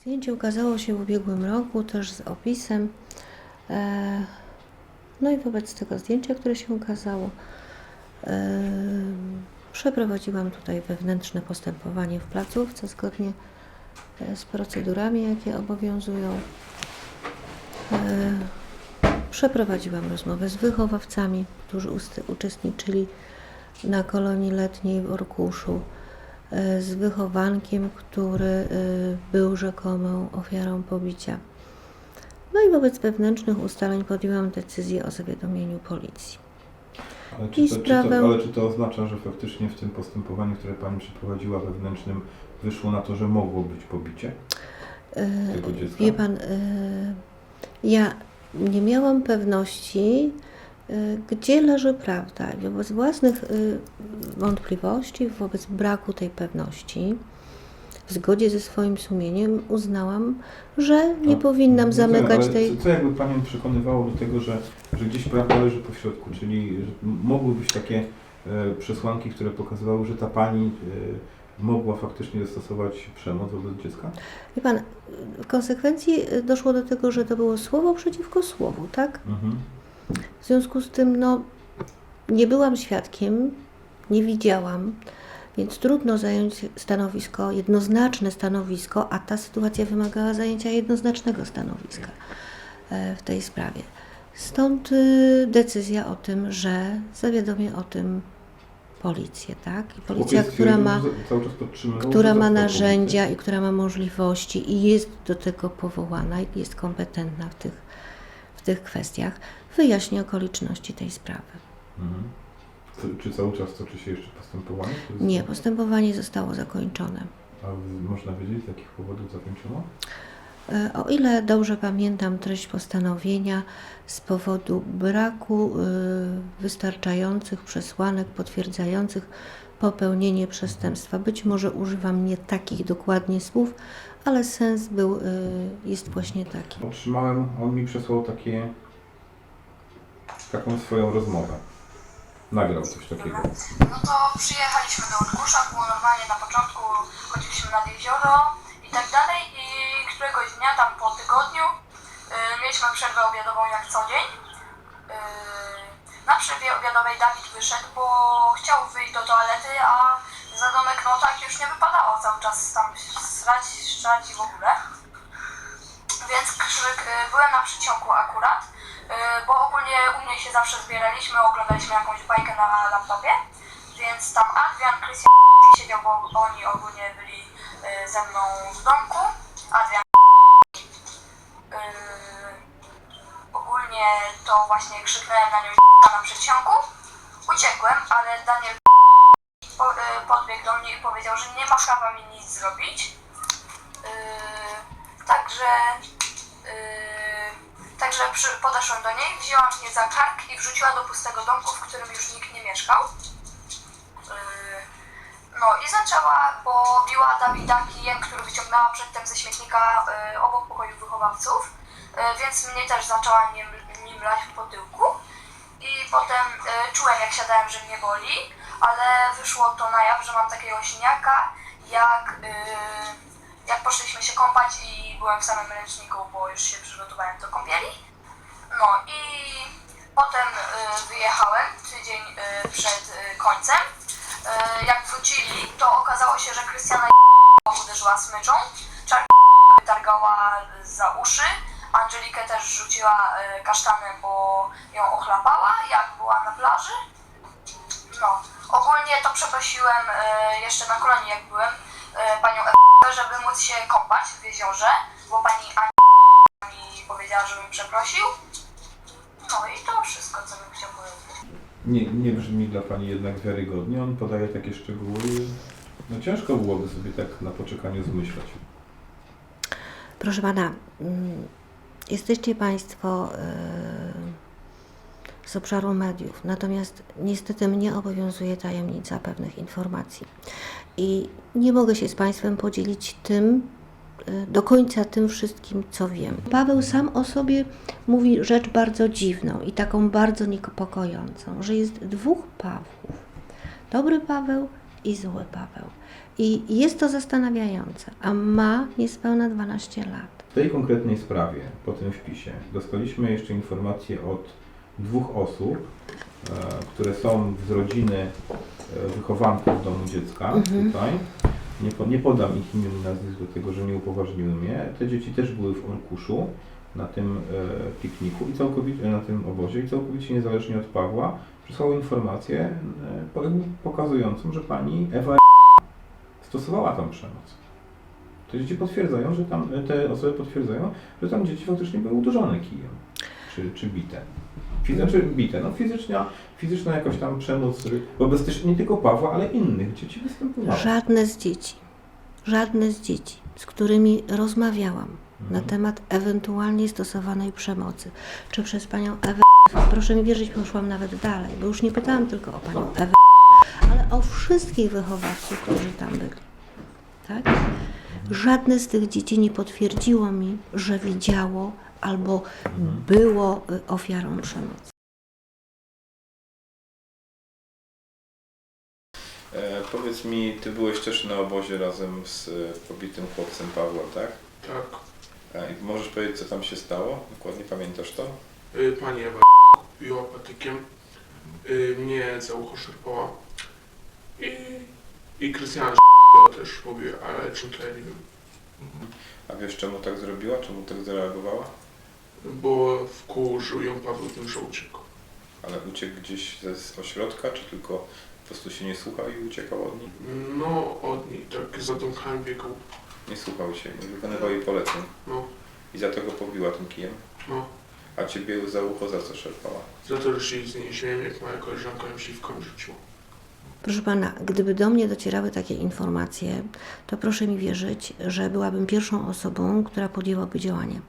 Zdjęcie ukazało się w ubiegłym roku, też z opisem. E, No i wobec tego zdjęcia, które się ukazało, e, przeprowadziłam tutaj wewnętrzne postępowanie w placówce zgodnie e, z procedurami, jakie obowiązują. Przeprowadziłam rozmowę z wychowawcami, którzy uczestniczyli na kolonii letniej w Orkuszu, z wychowankiem, który e, był rzekomą ofiarą pobicia. No i wobec wewnętrznych ustaleń podjęłam decyzję o zawiadomieniu policji. Ale czy, to, czy, sprawę- to, ale czy to oznacza, że faktycznie w tym postępowaniu, które Pani przeprowadziła wewnętrznym, wyszło na to, że mogło być pobicie? E, Tego dziecka? Wie pan, e, ja nie miałam pewności, e, gdzie leży prawda. I wobec własnych e, wątpliwości, wobec braku tej pewności, w zgodzie ze swoim sumieniem uznałam, że nie A, powinnam no zamykać ale tej. Co, co jakby Panią przekonywało do tego, że, że gdzieś prawda leży po środku, czyli mogły być takie e, przesłanki, które pokazywały, że ta Pani e, mogła faktycznie zastosować przemoc wobec dziecka? Wie pan, w konsekwencji e, doszło do tego, że to było słowo przeciwko słowu, tak? Mhm. W związku z tym, no, nie byłam świadkiem, nie widziałam, więc trudno zająć stanowisko, jednoznaczne stanowisko, a ta sytuacja wymagała zajęcia jednoznacznego stanowiska e, w tej sprawie. Stąd y, decyzja o tym, że zawiadomię o tym policję, tak? I policja, która ma która ma narzędzia i która ma możliwości i jest do tego powołana i jest kompetentna w tych, w tych kwestiach, wyjaśni okoliczności tej sprawy. Mhm. Czy- Czy cały czas toczy się jeszcze postępowanie? Jest- Nie, postępowanie zostało zakończone. A można wiedzieć, z jakich powodów zakończono? E, O ile dobrze pamiętam treść postanowienia, z powodu braku y, wystarczających przesłanek potwierdzających popełnienie przestępstwa. Być może używam nie takich dokładnie słów, ale sens był, y, jest właśnie taki. Otrzymałem, on mi przesłał takie, taką swoją rozmowę. Nagrał coś takiego. No to przyjechaliśmy do Orkusza, było normalnie na początku, chodziliśmy nad jezioro i tak dalej i któregoś dnia tam po tygodniu y, mieliśmy przerwę obiadową jak co dzień. Y, na przerwie obiadowej Dawid wyszedł, bo chciał wyjść do toalety, a za domek no tak już nie wypadało cały czas tam srać, szczać i w ogóle. Więc krzyk, y, byłem na przyciągu akurat, y, bo ogólnie u mnie się zawsze zbieraliśmy, oglądaliśmy jakąś bajkę na laptopie, więc tam Adrian, Krystian siedział, bo oni ogólnie byli y, ze mną w domku. Adrian ogólnie to właśnie krzyknąłem na nią na przedsionku. Uciekłem, ale Daniel po, y, podbiegł do mnie i powiedział, że nie ma prawa mi nic zrobić. Yy, także yy, także przy, podeszłem do niej, wzięła mnie za kark i wrzuciła do pustego domku, w którym już nikt nie mieszkał. No i zaczęła, bo biła Dawida kijem, który wyciągnęła przedtem ze śmietnika obok pokoju wychowawców, więc mnie też zaczęła nim, nim lać po tyłku. I potem czułem, jak siadałem, że mnie boli, ale wyszło to na jaw, że mam takiego siniaka, jak, yy, jak poszliśmy się kąpać i byłem w samym ręczniku, bo już się przygotowałem do kąpieli. No i potem y, wyjechałem tydzień y, przed y, końcem. Y, jak wrócili, to okazało się, że Krystiana uderzyła smyczą, Czarka wytargała za uszy, Angelikę też rzuciła y, kasztanem, bo ją ochlapała, jak była na plaży. No, ogólnie to przeprosiłem y, jeszcze na kolonii, jak byłem, y, panią Ewę, żeby móc się kąpać w jeziorze, bo pani Ania mi powiedziała, żebym przeprosił. No i to wszystko, co bym chciał powiedzieć. Nie, nie brzmi dla Pani jednak wiarygodnie. On podaje takie szczegóły. No ciężko byłoby sobie tak na poczekaniu zmyślać. Proszę pana, mm, jesteście Państwo e, z obszaru mediów, natomiast niestety mnie obowiązuje tajemnica pewnych informacji i nie mogę się z Państwem podzielić tym, e, do końca tym wszystkim, co wiem. Paweł sam o sobie mówi rzecz bardzo dziwną i taką bardzo niepokojącą, że jest dwóch Pawłów. Dobry Paweł i zły Paweł. I jest to zastanawiające, a ma niespełna 12 lat. W tej konkretnej sprawie, po tym wpisie, dostaliśmy jeszcze informacje od dwóch osób, e, które są z rodziny e, wychowanków domu dziecka Mhm. tutaj. Nie, po, nie podam ich imion i nazwisk, dlatego że nie upoważniły mnie. Te dzieci też były w Orkuszu na tym e, pikniku i całkowicie na tym obozie i całkowicie niezależnie od Pawła przysłały informację e, po- pokazującą, że pani Ewa stosowała tam przemoc. Te dzieci potwierdzają, że tam, te osoby potwierdzają, że tam dzieci faktycznie były uderzone kijem, czy, czy bite. Fizycznie bite, no fizyczna, fizyczna jakaś tam przemoc wobec też nie tylko Pawła, ale innych dzieci występowała. Żadne z dzieci, żadne z dzieci, z którymi rozmawiałam na Mhm. temat ewentualnie stosowanej przemocy, czy przez panią Ewę, proszę mi wierzyć, poszłam nawet dalej, bo już nie pytałam tylko o panią Ewę, ale o wszystkich wychowawców, którzy tam byli. Tak? Żadne z tych dzieci nie potwierdziło mi, że widziało albo Mhm. było y, ofiarą przemocy. E, powiedz mi, ty byłeś też na obozie razem z e, pobitym chłopcem Pawłem, tak? Tak. E, możesz powiedzieć, co tam się stało? Dokładnie pamiętasz to? Y, Pani Ewa biła patykiem. Y, Mnie za ucho szarpała. I, i Krystian też pobił, ale czym to ja nie wiem. A wiesz, czemu tak zrobiła? Czemu tak zareagowała? Bo wkurzył ją Paweł tym, że uciekł. Ale uciekł gdzieś ze, z ośrodka, czy tylko po prostu się nie słuchał i uciekał od niej? No, od niej tak za domkami biegał. Nie słuchał się, nie wykonywał jej poleceń. No, I za to go pobiła tym kijem. no. A ciebie za ucho za co szarpała? Za to, że się z niej śmieję, jak moja koleżanka ją siwką rzuciła. Proszę pana, gdyby do mnie docierały takie informacje, to proszę mi wierzyć, że byłabym pierwszą osobą, która podjęłaby działanie.